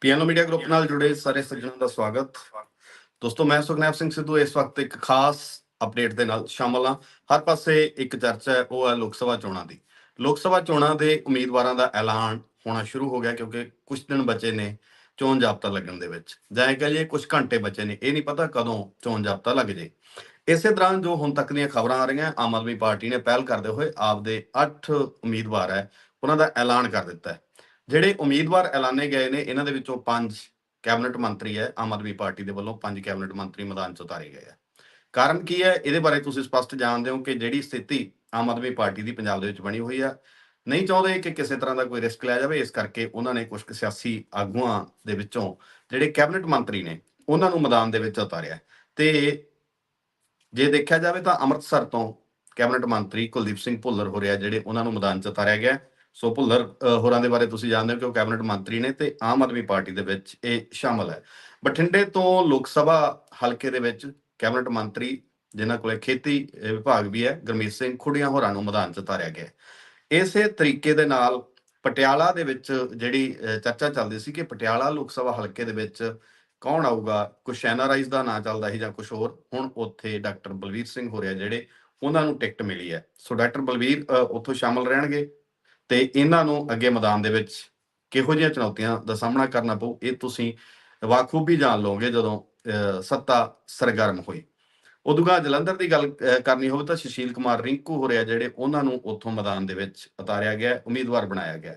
ਪੀਐਨਓ media group ਨਾਲ ਜੁੜੇ ਸਾਰੇ ਸੱਜਣਾਂ ਦਾ ਸਵਾਗਤ। ਦੋਸਤੋ, ਮੈਂ ਸੁਖਨੈਬ ਸਿੰਘ ਸਿੱਧੂ, ਇਸ ਵਕਤ ਇੱਕ ਖਾਸ ਅਪਡੇਟ ਦੇ ਨਾਲ ਸ਼ਾਮਲ ਹਾਂ। ਹਰ ਪਾਸੇ ਇੱਕ ਚਰਚਾ ਹੈ, ਉਹ ਹੈ ਲੋਕ ਸਭਾ ਚੋਣਾਂ ਦੀ। ਲੋਕ ਸਭਾ ਚੋਣਾਂ ਦੇ ਉਮੀਦਵਾਰਾਂ ਦਾ ਐਲਾਨ ਹੋਣਾ ਸ਼ੁਰੂ ਹੋ ਗਿਆ ਕਿਉਂਕਿ ਕੁਝ ਦਿਨ ਬਚੇ ਨੇ ਚੋਣ ਜਾਬਤਾ ਲੱਗਣ ਦੇ ਵਿੱਚ। ਜਾਂ ਇਹ ਕਹ ਲਈਏ ਕੁਝ ਘੰਟੇ ਬਚੇ ਨੇ, ਇਹ ਨਹੀਂ ਪਤਾ ਕਦੋਂ ਚੋਣ ਜਾਬਤਾ ਲੱਗ ਜੇ। ਇਸੇ ਦੌਰਾਨ ਜੋ ਹੁਣ ਤੱਕ ਦੀਆਂ ਖਬਰਾਂ ਆ ਰਹੀਆਂ, ਆਮ ਆਦਮੀ ਪਾਰਟੀ ਨੇ ਪਹਿਲ ਕਰਦੇ ਹੋਏ ਆਪਦੇ 8 ਉਮੀਦਵਾਰ ਹੈ, ਉਹਨਾਂ ਦਾ ਐਲਾਨ ਕਰ ਦਿੱਤਾ ਹੈ। ਜਿਹੜੇ ਉਮੀਦਵਾਰ ਐਲਾਨੇ ਗਏ ਨੇ, ਇਹਨਾਂ ਦੇ ਵਿੱਚੋਂ ਪੰਜ ਕੈਬਨਿਟ ਮੰਤਰੀ ਹੈ, ਆਮ ਆਦਮੀ ਪਾਰਟੀ ਦੇ ਵੱਲੋਂ ਪੰਜ ਕੈਬਨਿਟ ਮੰਤਰੀ ਮੈਦਾਨ 'ਚ ਉਤਾਰੇ ਗਏ ਆ। ਕਾਰਨ ਕੀ ਹੈ? ਇਹਦੇ ਬਾਰੇ ਤੁਸੀਂ ਸਪਸ਼ਟ ਜਾਣਦੇ ਹੋ ਕਿ ਜਿਹੜੀ ਸਥਿਤੀ ਆਮ ਆਦਮੀ ਪਾਰਟੀ ਦੀ ਪੰਜਾਬ ਦੇ ਵਿੱਚ ਬਣੀ ਹੋਈ ਆ। ਨਹੀਂ ਚਾਹੁੰਦੇ ਕਿ ਕਿਸੇ ਤਰ੍ਹਾਂ ਦਾ ਕੋਈ ਰਿਸਕ ਲਿਆ ਜਾਵੇ, ਇਸ ਕਰਕੇ ਉਹਨਾਂ ਨੇ ਕੁਝ ਕੁ ਸਿਆਸੀ ਆਗੂਆਂ ਦੇ ਵਿੱਚੋਂ ਜਿਹੜੇ ਕੈਬਨਿਟ ਮੰਤਰੀ ਨੇ, ਉਹਨਾਂ ਨੂੰ ਮੈਦਾਨ ਦੇ ਵਿੱਚ ਉਤਾਰਿਆ ਤੇ ਜੇ ਦੇਖਿਆ ਜਾਵੇ ਤਾਂ ਅੰਮ੍ਰਿਤਸਰ ਤੋਂ ਕੈਬਨਿਟ ਮੰਤਰੀ ਕੁਲਦੀਪ ਸਿੰਘ ਭੁੱਲਰ ਹੋ ਰਿਹਾ ਜਿਹੜੇ ਉਹਨਾਂ ਨੂੰ ਮੈਦਾਨ 'ਚ ਉਤਾਰਿਆ ਗਿਆ ਸੋ ਭੁੱਲਰ ਹੋਰਾਂ ਦੇ ਬਾਰੇ ਤੁਸੀਂ ਜਾਣਦੇ ਹੋ ਕਿ ਉਹ ਕੈਬਨਿਟ ਮੰਤਰੀ ਨੇ ਤੇ ਆਮ ਆਦਮੀ ਪਾਰਟੀ ਦੇ ਵਿੱਚ ਇਹ ਸ਼ਾਮਲ ਹੈ। ਬਠਿੰਡੇ ਤੋਂ ਲੋਕ ਸਭਾ ਹਲਕੇ ਦੇ ਵਿੱਚ ਕੈਬਨਿਟ ਮੰਤਰੀ, ਜਿਨ੍ਹਾਂ ਕੋਲੇ ਖੇਤੀ ਵਿਭਾਗ ਵੀ ਹੈ, ਗੁਰਮੀਤ ਸਿੰਘ ਖੁੜੀਆਂ ਹੋਰਾਂ ਨੂੰ ਮੈਦਾਨ 'ਚ ਉਤਾਰਿਆ ਗਿਆ ਇਸੇ ਤਰੀਕੇ ਦੇ ਨਾਲ ਪਟਿਆਲਾ ਦੇ ਵਿੱਚ ਜਿਹੜੀ ਚਰਚਾ ਚੱਲਦੀ ਸੀ ਕਿ ਪਟਿਆਲਾ ਲੋਕ ਸਭਾ ਹਲਕੇ ਦੇ ਵਿੱਚ ਕੌਣ ਆਊਗਾ, ਕੁਛ ਐਨਆਰਆਈਜ਼ ਦਾ ਨਾਂ ਚੱਲਦਾ ਸੀ ਜਾਂ ਕੁਛ ਹੋਰ, ਹੁਣ ਉੱਥੇ ਡਾਕਟਰ ਬਲਵੀਰ ਸਿੰਘ ਹੋ ਰਿਹਾ ਜਿਹੜੇ, ਉਹਨਾਂ ਨੂੰ ਟਿਕਟ ਮਿਲੀ ਹੈ। ਸੋ ਡਾਕਟਰ ਬਲਵੀਰ ਉੱਥੋਂ ਸ਼ਾਮਲ ਰਹਿਣਗੇ। ਤੇ ਇਹਨਾਂ ਨੂੰ ਅੱਗੇ ਮੈਦਾਨ ਦੇ ਵਿੱਚ ਕਿਹੋ ਜਿਹੀਆਂ ਚੁਣੌਤੀਆਂ ਦਾ ਸਾਹਮਣਾ ਕਰਨਾ ਪਊ ਇਹ ਤੁਸੀਂ ਵਾਖੂਬੀ ਜਾਣ ਲਓਗੇ ਜਦੋਂ ਅਹ, ਸੱਤਾ ਸਰਗਰਮ ਹੋਈ ਉਦੋਂ ਬਾਅਦ ਜਲੰਧਰ ਦੀ ਗੱਲ ਕਰਨੀ ਹੋਵੇ ਤਾਂ ਸੁਸ਼ੀਲ ਕੁਮਾਰ ਰਿੰਕੂ ਹੋ ਰਿਹਾ ਜਿਹੜੇ ਉਹਨਾਂ ਨੂੰ ਉੱਥੋਂ ਮੈਦਾਨ ਦੇ ਵਿੱਚ ਉਤਾਰਿਆ ਗਿਆ ਉਮੀਦਵਾਰ ਬਣਾਇਆ ਗਿਆ।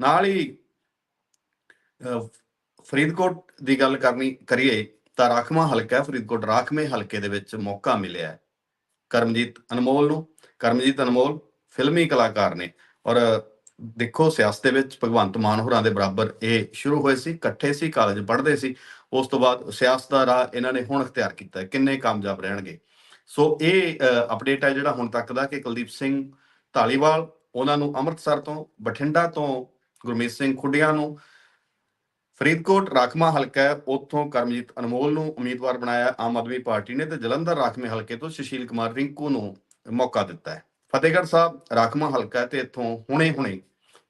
ਨਾਲ ਹੀ ਅਹ, ਫਰੀਦਕੋਟ ਦੀ ਗੱਲ ਕਰਨੀ ਕਰੀਏ ਤਾਂ ਰਾਖਵਾਂ ਹਲਕਾ ਫਰੀਦਕੋਟ ਰਾਖਵੇਂ ਹਲਕੇ ਦੇ ਵਿੱਚ ਮੌਕਾ ਮਿਲਿਆ। ਕਰਮਜੀਤ ਅਨਮੋਲ ਨੂੰ ਕਰਮਜੀਤ ਅਨਮੋਲ ਫਿਲਮੀ ਕਲਾਕਾਰ ਨੇ। ਔਰ ਦੇਖੋ, ਸਿਆਸਤ ਦੇ ਵਿੱਚ ਭਗਵੰਤ ਮਾਨ ਹੋਰਾਂ ਦੇ ਬਰਾਬਰ ਇਹ ਸ਼ੁਰੂ ਹੋਏ ਸੀ, ਇਕੱਠੇ ਸੀ, ਕਾਲਜ ਪੜ੍ਹਦੇ ਸੀ। ਉਸ ਤੋਂ ਬਾਅਦ ਸਿਆਸਤ ਦਾ ਰਾਹ ਇਹਨਾਂ ਨੇ ਹੁਣ ਅਖਤਿਆਰ ਕੀਤਾ ਕਿੰਨੇ ਕਾਮਯਾਬ ਰਹਿਣਗੇ। ਸੋ ਇਹ ਅਪਡੇਟ ਹੈ ਜਿਹੜਾ ਹੁਣ ਤੱਕ ਦਾ ਕਿ ਕੁਲਦੀਪ ਸਿੰਘ ਢਾਲੀਵਾਲ ਉਹਨਾਂ ਨੂੰ ਅੰਮ੍ਰਿਤਸਰ ਤੋਂ, ਬਠਿੰਡਾ ਤੋਂ, ਗੁਰਮੀਤ ਸਿੰਘ ਖੁੱਡੀਆਂ ਨੂੰ, ਫਰੀਦਕੋਟ ਰਾਖਮਾ ਹਲਕਾ ਹੈ, ਉੱਥੋਂ ਕਰਮਜੀਤ ਅਨਮੋਲ ਨੂੰ ਉਮੀਦਵਾਰ ਬਣਾਇਆ ਆਮ ਆਦਮੀ ਪਾਰਟੀ ਨੇ ਤੇ ਜਲੰਧਰ ਰਾਖਵੇਂ ਹਲਕੇ ਤੋਂ ਸੁਸ਼ੀਲ ਕੁਮਾਰ ਰਿੰਕੂ ਨੂੰ ਮੌਕਾ ਦਿੱਤਾ ਹੈ। ਫਤਿਹਗੜ੍ਹ ਸਾਹਿਬ ਰਾਖਮਾ ਹਲਕਾ ਹੈ ਤੇ ਇੱਥੋਂ ਹੁਣੇ-ਹੁਣੇ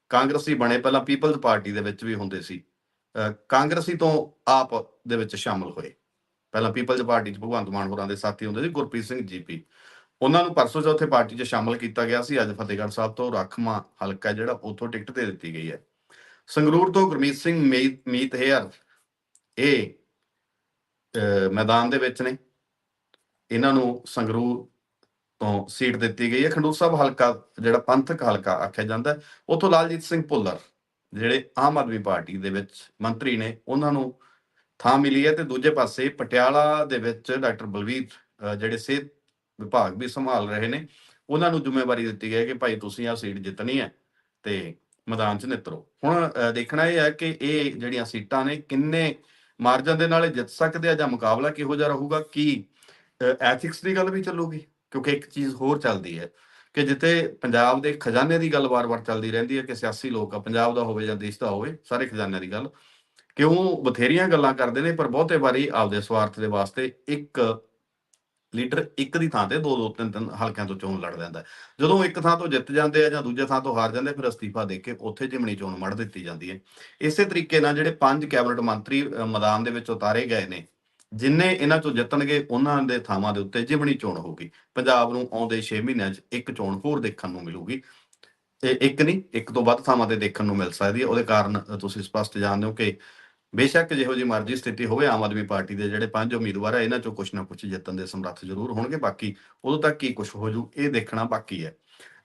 ਕਾਂਗਰਸੀ ਬਣੇ ਪਹਿਲਾਂ ਪੀਪਲਜ਼ ਪਾਰਟੀ ਦੇ ਵਿੱਚ ਵੀ ਹੁੰਦੇ ਸੀ। ਅਹ ਕਾਂਗਰਸੀ ਤੋਂ ਆਪ ਦੇ ਵਿੱਚ ਸ਼ਾਮਲ ਹੋਏ। ਪਹਿਲਾਂ ਪੀਪਲਜ਼ ਪਾਰਟੀ 'ਚ ਭਗਵੰਤ ਮਾਨ ਹੋਰਾਂ ਦੇ ਸਾਥੀ ਹੁੰਦੇ ਸੀ, ਗੁਰਪ੍ਰੀਤ ਸਿੰਘ ਜੀਪੀ ਉਹਨਾਂ ਨੂੰ ਪਰਸੋਂ ਚੌਥੇ ਪਾਰਟੀ 'ਚ ਸ਼ਾਮਲ ਕੀਤਾ ਗਿਆ ਸੀ। ਅੱਜ ਫਤਿਹਗੜ੍ਹ ਸਾਹਿਬ ਤੋਂ ਰਾਖਮਾ ਹਲਕਾ ਜਿਹੜਾ ਉੱਥੋਂ ਟਿਕਟ ਦੇ ਦਿੱਤੀ ਗਈ ਹੈ। ਸੰਗਰੂਰ ਤੋਂ ਗੁਰਮੀਤ ਸਿੰਘ ਮੀਤ ਮੀਤ ਹੇਅਰ ਇਹ ਮੈਦਾਨ ਦੇ ਵਿੱਚ ਨੇ। ਇਹਨਾਂ ਨੂੰ ਸੰਗਰੂਰ ਤੋਂ ਸੀਟ ਦਿੱਤੀ ਗਈ ਹੈ। ਖੰਡੂਰ ਸਾਹਿਬ ਹਲਕਾ ਜਿਹੜਾ ਪੰਥਕ ਹਲਕਾ ਆਖਿਆ ਜਾਂਦਾ ਹੈ, ਉੱਥੋਂ ਲਾਲਜੀਤ ਸਿੰਘ ਭੁੱਲਰ ਜਿਹੜੇ ਆਮ ਆਦਮੀ ਪਾਰਟੀ ਦੇ ਵਿੱਚ ਮੰਤਰੀ ਨੇ ਉਹਨਾਂ ਨੂੰ ਥਾਂ ਮਿਲੀ ਹੈ ਤੇ ਦੂਜੇ ਪਾਸੇ ਪਟਿਆਲਾ ਦੇ ਵਿੱਚ ਡਾਕਟਰ ਬਲਵੀਰ ਜਿਹੜੇ ਸਿਹਤ ਵਿਭਾਗ ਵੀ ਸੰਭਾਲ ਰਹੇ ਨੇ ਉਹਨਾਂ ਨੂੰ ਜ਼ਿੰਮੇਵਾਰੀ ਦਿੱਤੀ ਗਈ ਹੈ ਕਿ ਭਾਈ ਤੁਸੀਂ ਆਹ ਸੀਟ ਜਿੱਤਣੀ ਹੈ ਤੇ ਮੈਦਾਨ 'ਚ ਨਿਤਰੋ। ਹੁਣ ਦੇਖਣਾ ਇਹ ਹੈ ਕਿ ਇਹ ਜਿਹੜੀਆਂ ਸੀਟਾਂ ਨੇ ਕਿੰਨੇ ਮਾਰਜਨ ਦੇ ਨਾਲ ਇਹ ਜਿੱਤ ਸਕਦੇ ਆ ਜਾਂ ਮੁਕਾਬਲਾ ਕਿਹੋ ਜਿਹਾ ਰਹੂਗਾ ਕੀ ਐਥਿਕਸ ਦੀ ਗੱਲ ਵੀ ਚੱਲੂਗੀ? ਕਿਉਂਕਿ ਇੱਕ ਚੀਜ਼ ਹੋਰ ਚੱਲਦੀ ਹੈ ਕਿ ਜਿੱਥੇ ਪੰਜਾਬ ਦੇ ਖਜ਼ਾਨੇ ਦੀ ਗੱਲ ਵਾਰ-ਵਾਰ ਚੱਲਦੀ ਰਹਿੰਦੀ ਹੈ ਕਿ ਸਿਆਸੀ ਲੋਕ ਆ, ਪੰਜਾਬ ਦਾ ਹੋਵੇ ਜਾਂ ਦੇਸ਼ ਦਾ ਹੋਵੇ, ਸਾਰੇ ਖਜ਼ਾਨੇ ਦੀ ਗੱਲ। ਕਿਉਂ ਬਥੇਰੀਆਂ ਗੱਲਾਂ ਕਰਦੇ ਨੇ, ਪਰ ਬਹੁਤੇ ਵਾਰੀ ਆਪਦੇ ਸਵਾਰਥ ਦੇ ਵਾਸਤੇ ਇੱਕ ਲੀਡਰ ਇੱਕ ਦੀ ਥਾਂ ਤੇ ਦੋ ਦੋ, ਤਿੰਨ ਤਿੰਨ ਹਲਕਿਆਂ ਤੋਂ ਚੋਣ ਲੜ ਲੈਂਦਾ। ਜਦੋਂ ਇੱਕ ਥਾਂ ਤੋਂ ਜਿੱਤ ਜਾਂਦੇ ਆ ਜਾਂ ਦੂਜੇ ਥਾਂ ਤੋਂ ਹਾਰ ਜਾਂਦੇ ਫਿਰ ਅਸਤੀਫਾ ਦੇ ਕੇ ਉੱਥੇ ਜਿਮਣੀ ਚੋਣ ਮੜ ਦਿੱਤੀ ਜਾਂਦੀ ਹੈ। ਇਸੇ ਤਰੀਕੇ ਨਾਲ ਜਿਹੜੇ ਪੰਜ ਕੈਬਨਿਟ ਮੰਤਰੀ ਮੈਦਾਨ ਦੇ ਵਿੱਚ ਉਤਾਰੇ ਗਏ ਨੇ ਜਿੰਨੇ ਇਹਨਾਂ ਚੋਂ ਜਿੱਤਣਗੇ, ਉਹਨਾਂ ਦੇ ਥਾਵਾਂ ਦੇ ਉੱਤੇ ਜਿਮਣੀ ਚੋਣ ਹੋਊਗੀ। ਪੰਜਾਬ ਨੂੰ ਆਉਂਦੇ 6 ਮਹੀਨਿਆਂ 'ਚ ਇੱਕ ਚੋਣ ਹੋਰ ਦੇਖਣ ਨੂੰ ਮਿਲੂਗੀ। ਇਹ ਇੱਕ ਨਹੀਂ, ਇੱਕ ਤੋਂ ਵੱਧ ਥਾਵਾਂ ਤੇ ਦੇਖਣ ਨੂੰ ਮਿਲ ਸਕਦੀ ਹੈ। ਉਹਦੇ ਕਾਰਨ ਤੁਸੀਂ ਸਪਸ਼ਟ ਜਾਣਦੇ ਹੋ ਕਿ ਬੇਸ਼ੱਕ ਜਿਹੋ ਜੀ ਮਰਜ਼ੀ ਸਥਿਤੀ ਹੋਵੇ, ਆਮ ਆਦਮੀ ਪਾਰਟੀ ਦੇ ਜਿਹੜੇ ਪੰਜ ਉਮੀਦਵਾਰ ਆ, ਇਹਨਾਂ ਚੋਂ ਕੁਝ ਨਾ ਕੁਝ ਜਿੱਤਣ ਦੇ ਸਮਰੱਥ ਜ਼ਰੂਰ ਹੋਣਗੇ। ਬਾਕੀ ਉਦੋਂ ਤੱਕ ਕੀ ਕੁਝ ਹੋ ਜੂ, ਇਹ ਦੇਖਣਾ ਬਾਕੀ ਹੈ।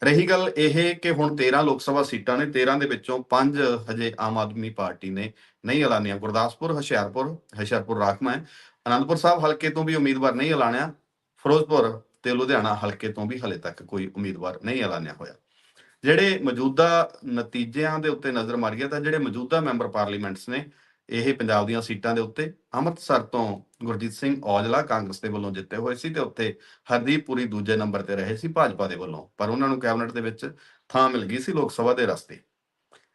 ਰਹੀ ਗੱਲ ਇਹ ਕਿ ਹੁਣ 13 ਲੋਕ ਸਭਾ ਸੀਟਾਂ ਨੇ 13 ਦੇ ਵਿੱਚੋਂ 5 ਹਜੇ ਆਮ ਆਦਮੀ ਪਾਰਟੀ ਨੇ, ਨਹੀਂ ਐਲਾਨੀਆਂ। ਗੁਰਦਾਸਪੁਰ, ਹੁਸ਼ਿਆਰਪੁਰ ਹੁਸ਼ਿਆਰਪੁਰ ਰਾਖਮਾ ਹੈ। ਅਨੰਦਪੁਰ ਸਾਹਿਬ ਹਲਕੇ ਤੋਂ ਵੀ ਉਮੀਦਵਾਰ ਨਹੀਂ ਐਲਾਨਿਆ। ਫਿਰੋਜ਼ਪੁਰ ਤੇ ਲੁਧਿਆਣਾ ਹਲਕੇ ਤੋਂ ਵੀ ਹਲੇ ਤੱਕ ਕੋਈ ਉਮੀਦਵਾਰ ਨਹੀਂ ਐਲਾਨਿਆ ਹੋਇਆ। ਜਿਹੜੇ ਮੌਜੂਦਾ ਨਤੀਜਿਆਂ ਦੇ ਉੱਤੇ ਨਜ਼ਰ ਮਾਰੀਏ ਤਾਂ ਜਿਹੜੇ ਮੌਜੂਦਾ ਮੈਂਬਰ ਪਾਰਲੀਮੈਂਟਸ ਨੇ ਇਹ ਪੰਜਾਬ ਦੀਆਂ ਸੀਟਾਂ ਦੇ ਉੱਤੇ ਅੰਮ੍ਰਿਤਸਰ ਤੋਂ ਗੁਰਜੀਤ ਸਿੰਘ ਔਜਲਾ ਕਾਂਗਰਸ ਦੇ ਵੱਲੋਂ ਜਿੱਤੇ ਹੋਏ ਸੀ ਤੇ ਉੱਤੇ ਹਰਦੀਪ ਪੁਰੀ ਦੂਜੇ ਨੰਬਰ ਤੇ ਰਹੇ ਸੀ ਭਾਜਪਾ ਦੇ ਵੱਲੋਂ, ਪਰ ਉਹਨਾਂ ਨੂੰ ਕੈਬਨਿਟ ਦੇ ਵਿੱਚ ਥਾਂ ਮਿਲ ਗਈ ਸੀ ਲੋਕ ਸਭਾ ਦੇ ਰਸਤੇ।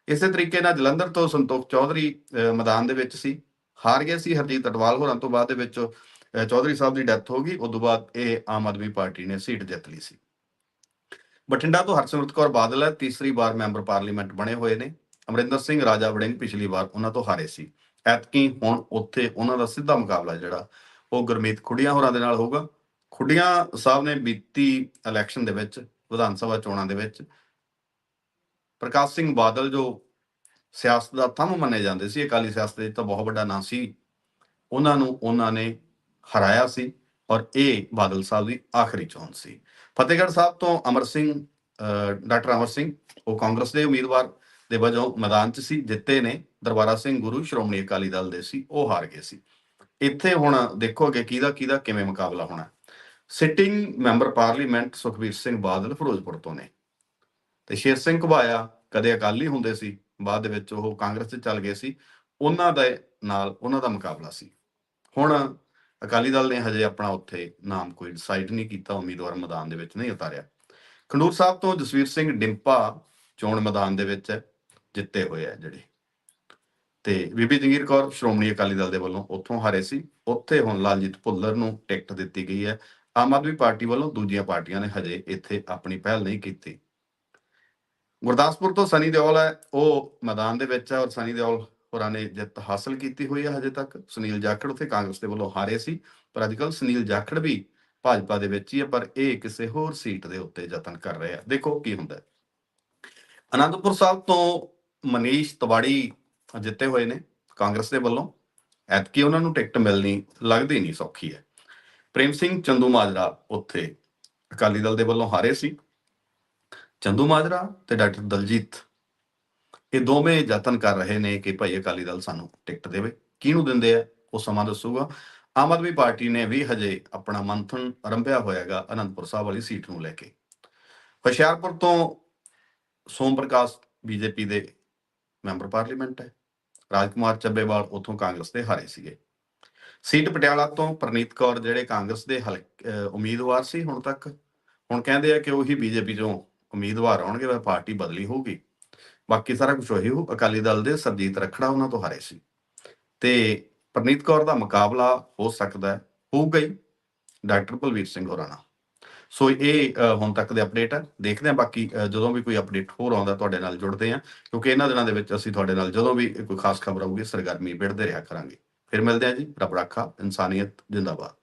ਇਸੇ ਤਰੀਕੇ ਨਾਲ ਜਲੰਧਰ ਤੋਂ ਸੰਤੋਖ ਚੌਧਰੀ ਮੈਦਾਨ ਦੇ ਵਿੱਚ ਸੀ, ਹਾਰ ਗਏ ਸੀ ਹਰਜੀਤ ਅਟਵਾਲ, ਹੋਰਾਂ ਤੋਂ ਬਾਅਦ ਦੇ ਵਿੱਚ ਚੌਧਰੀ ਸਾਹਿਬ ਦੀ ਡੈਥ ਹੋ ਗਈ, ਉਸ ਤੋਂ ਬਾਅਦ ਇਹ ਆਮ ਆਦਮੀ ਪਾਰਟੀ ਨੇ ਸੀਟ ਜਿੱਤ ਲਈ ਸੀ। ਬਠਿੰਡਾ ਤੋਂ ਹਰਸਿਮਰਤ ਕੌਰ ਬਾਦਲ ਹੈ, ਤੀਸਰੀ ਵਾਰ ਮੈਂਬਰ ਪਾਰਲੀਮੈਂਟ ਬਣੇ ਹੋਏ ਨੇ। ਅਮਰਿੰਦਰ ਸਿੰਘ ਰਾਜਾ ਵੜਿੰਗ ਪਿਛਲੀ ਵਾਰ ਉਹਨਾਂ ਤੋਂ ਹਾਰੇ ਸੀ। ਐਤਕੀ ਹੁਣ ਉੱਥੇ ਉਹਨਾਂ ਦਾ ਸਿੱਧਾ ਮੁਕਾਬਲਾ ਜਿਹੜਾ ਉਹ ਗੁਰਮੀਤ ਖੁੱਡੀਆਂ ਹੋਰਾਂ ਦੇ ਨਾਲ ਹੋਊਗਾ। ਖੁੱਡੀਆਂ ਸਾਹਿਬ ਨੇ ਬੀਤੀ ਇਲੈਕਸ਼ਨ ਦੇ ਵਿੱਚ ਵਿਧਾਨ ਸਭਾ ਚੋਣਾਂ ਦੇ ਵਿੱਚ ਪ੍ਰਕਾਸ਼ ਸਿੰਘ ਬਾਦਲ ਜੋ ਸਿਆਸਤ ਦਾ ਥੰਮ ਮੰਨੇ ਜਾਂਦੇ ਸੀ ਅਕਾਲੀ ਸਿਆਸਤ ਦੇ ਤਾਂ ਬਹੁਤ ਵੱਡਾ ਨਾਂ ਸੀ ਉਹਨਾਂ ਨੂੰ ਉਹਨਾਂ ਨੇ ਹਰਾਇਆ ਸੀ ਔਰ ਇਹ ਬਾਦਲ ਸਾਹਿਬ ਦੀ ਆਖਰੀ ਚੋਣ ਸੀ। ਫਤਿਹਗੜ੍ਹ ਸਾਹਿਬ ਤੋਂ ਅਮਰ ਸਿੰਘ ਅਹ, ਡਾਕਟਰ ਅਮਰ ਸਿੰਘ ਉਹ ਕਾਂਗਰਸ ਦੇ ਉਮੀਦਵਾਰ ਦੇ ਵਜੋਂ ਮੈਦਾਨ 'ਚ ਸੀ, ਜਿੱਤੇ ਨੇ ਦਰਬਾਰਾ ਸਿੰਘ ਗੁਰੂ, ਸ਼੍ਰੋਮਣੀ ਅਕਾਲੀ ਦਲ ਦੇ ਸੀ, ਉਹ ਹਾਰ ਗਏ ਸੀ। ਇੱਥੇ ਹੁਣ ਦੇਖੋਗੇ ਕਿਹਦਾ ਕਿਹਦਾ ਕਿਵੇਂ ਮੁਕਾਬਲਾ ਹੋਣਾ। Sitting member parliament Sukhbir Singh Badal Ferozepur ਤੋਂ ਨੇ। ਤੇ ਸ਼ੇਰ ਸਿੰਘ ਘੁਬਾਇਆ, ਕਦੇ ਅਕਾਲੀ ਹੁੰਦੇ ਸੀ, ਬਾਅਦ ਦੇ ਵਿੱਚ ਉਹ ਕਾਂਗਰਸ 'ਚ ਚੱਲ ਗਏ ਸੀ। ਉਹਨਾਂ ਦੇ ਨਾਲ ਉਹਨਾਂ ਦਾ ਮੁਕਾਬਲਾ ਸੀ। ਹੁਣ ਅਕਾਲੀ ਦਲ ਨੇ ਹਜੇ ਆਪਣਾ ਉੱਥੇ ਨਾਮ ਕੋਈ ਡਿਸਾਈਡ ਨਹੀਂ ਕੀਤਾ, ਉਮੀਦਵਾਰ ਮੈਦਾਨ ਦੇ ਵਿੱਚ ਨਹੀਂ ਉਤਾਰਿਆ। ਖੰਡੂਰ ਸਾਹਿਬ ਤੋਂ ਜਸਵੀਰ ਸਿੰਘ ਡਿੰਪਾ ਚੋਣ ਮੈਦਾਨ ਦੇ ਵਿੱਚ ਹੈ। ਜਿੱਤੇ ਹੋਏ ਆ ਜਿਹੜੇ। ਤੇ ਬੀਬੀ ਜੰਗੀਰ ਕੌਰ, ਸ਼੍ਰੋਮਣੀ ਅਕਾਲੀ ਦਲ ਦੇ ਵੱਲੋਂ ਉੱਥੋਂ ਹਾਰੇ ਸੀ। ਉੱਥੇ ਹੁਣ ਲਾਲਜੀਤ ਭੁੱਲਰ ਨੂੰ ਟਿਕਟ ਦਿੱਤੀ ਗਈ ਹੈ। ਆਮ ਆਦਮੀ ਪਾਰਟੀ ਵੱਲੋਂ ਦੂਜੀਆਂ ਪਾਰਟੀਆਂ ਨੇ ਹਜੇ ਇੱਥੇ ਆਪਣੀ ਪਹਿਲ ਨਹੀਂ ਕੀਤੀ। ਗੁਰਦਾਸਪੁਰ ਤੋਂ ਸਨੀ ਦਿਓਲ ਹੈ। ਉਹ ਮੈਦਾਨ ਦੇ ਵਿੱਚ ਹੈ ਔਰ ਸਨੀ ਦਿਓਲ ਹੋਰਾਂ ਨੇ ਜਿੱਤ ਹਾਸਲ ਕੀਤੀ ਹੋਈ ਹੈ ਹਜੇ ਤੱਕ। ਸੁਨੀਲ ਜਾਖੜ ਉੱਥੇ ਕਾਂਗਰਸ ਦੇ ਵੱਲੋਂ ਹਾਰੇ ਸੀ। ਪਰ ਅੱਜਕੱਲ ਸੁਨੀਲ ਜਾਖੜ ਵੀ ਭਾਜਪਾ ਦੇ ਵਿੱਚ ਹੀ ਹੈ, ਪਰ ਇਹ ਕਿਸੇ ਹੋਰ ਸੀਟ ਦੇ ਉੱਤੇ ਯਤਨ ਕਰ ਰਹੇ ਆ ਦੇਖੋ ਕੀ ਹੁੰਦਾ ਅਨੰਦਪੁਰ ਸਾਹਿਬ ਤੋਂ ਮਨੀਸ਼ ਤਿਵਾੜੀ ਜਿੱਤੇ ਹੋਏ ਨੇ ਕਾਂਗਰਸ ਦੇ ਵੱਲੋਂ। ਐਤਕੀ ਉਹਨਾਂ ਨੂੰ ਟਿਕਟ ਮਿਲਣੀ ਲੱਗਦੀ ਨਹੀਂ ਸੌਖੀ ਹੈ। ਪ੍ਰੇਮ ਸਿੰਘ ਚੰਦੂ ਮਾਜਰਾ ਉੱਥੇ ਅਕਾਲੀ ਦਲ ਦੇ ਵੱਲੋਂ ਹਾਰੇ ਸੀ। ਚੰਦੂ ਮਾਜਰਾ ਤੇ ਡਾਕਟਰ ਦਲਜੀਤ, ਇਹ ਦੋਵੇਂ ਯਤਨ ਕਰ ਰਹੇ ਨੇ ਕਿ ਭਾਈ ਅਕਾਲੀ ਦਲ ਸਾਨੂੰ ਟਿਕਟ ਦੇਵੇ। ਕਿਹਨੂੰ ਦਿੰਦੇ ਆ, ਉਹ ਸਮਾਂ ਦੱਸੂਗਾ। ਆਮ ਆਦਮੀ ਪਾਰਟੀ ਨੇ ਵੀ ਹਜੇ ਆਪਣਾ ਮੰਥਨ ਆਰੰਭਿਆ ਹੋਇਆਗਾ ਅਨੰਦਪੁਰ ਸਾਹਿਬ ਵਾਲੀ ਸੀਟ ਨੂੰ ਲੈ ਕੇ। ਹੁਸ਼ਿਆਰਪੁਰ ਤੋਂ ਸੋਮ ਪ੍ਰਕਾਸ਼ ਬੀਜੇਪੀ ਦੇ ਮੈਂਬਰ ਪਾਰਲੀਮੈਂਟ ਹੈ। ਰਾਜਕੁਮਾਰ ਚੱਬੇਵਾਲ ਉਥੋਂ ਕਾਂਗਰਸ ਦੇ ਹਾਰੇ ਸੀਗੇ। ਸੀਟ ਪਟਿਆਲਾ ਤੋਂ ਪ੍ਰਨੀਤ ਕੌਰ ਜਿਹੜੇ ਕਾਂਗਰਸ ਦੇ ਹਲਕ- ਉਮੀਦਵਾਰ ਸੀ ਹੁਣ ਤੱਕ, ਹੁਣ ਕਹਿੰਦੇ ਆ ਕਿ ਉਹੀ ਬੀਜੇਪੀ ਤੋਂ ਉਮੀਦਵਾਰ ਆਉਣਗੇ ਵਾ ਪਾਰਟੀ ਬਦਲੀ ਹੋਊਗੀ। ਬਾਕੀ ਸਾਰਾ ਕੁਝ ਉਹੀ ਹੋ ਅਕਾਲੀ ਦਲ ਦੇ ਸਰਜੀਤ ਰਖੜਾ ਉਹਨਾਂ ਤੋਂ ਹਾਰੇ ਸੀ। ਤੇ ਪ੍ਰਨੀਤ ਕੌਰ ਦਾ ਮੁਕਾਬਲਾ ਹੋ ਸਕਦਾ ਹੈ ਹੋਊਗਾ ਹੀ ਡਾਕਟਰ ਕੁਲਵੀਰ ਸਿੰਘ ਹੋਰਾਂ ਨਾਲ। ਸੋ ਇਹ ਹੁਣ ਤੱਕ ਦੇ ਅਪਡੇਟ ਹੈ ਦੇਖਦੇ ਹਾਂ ਬਾਕੀ ਜਦੋਂ ਵੀ ਕੋਈ ਅਪਡੇਟ ਹੋਰ ਆਉਂਦਾ ਤੁਹਾਡੇ ਨਾਲ ਜੁੜਦੇ ਹਾਂ ਕਿਉਂਕਿ ਇਹਨਾਂ ਦਿਨਾਂ ਦੇ ਵਿੱਚ ਅਸੀਂ ਤੁਹਾਡੇ ਨਾਲ ਜਦੋਂ ਵੀ ਕੋਈ ਖਾਸ ਖਬਰ ਆਊਗੀ, ਸਰਗਰਮੀ ਬਿੜਦੇ ਰਿਹਾ ਕਰਾਂਗੇ। ਫਿਰ ਮਿਲਦੇ ਹਾਂ ਜੀ। ਰੱਬ ਰਾਖਾ, ਇਨਸਾਨੀਅਤ, ਜਿੰਦਾਬਾਦ।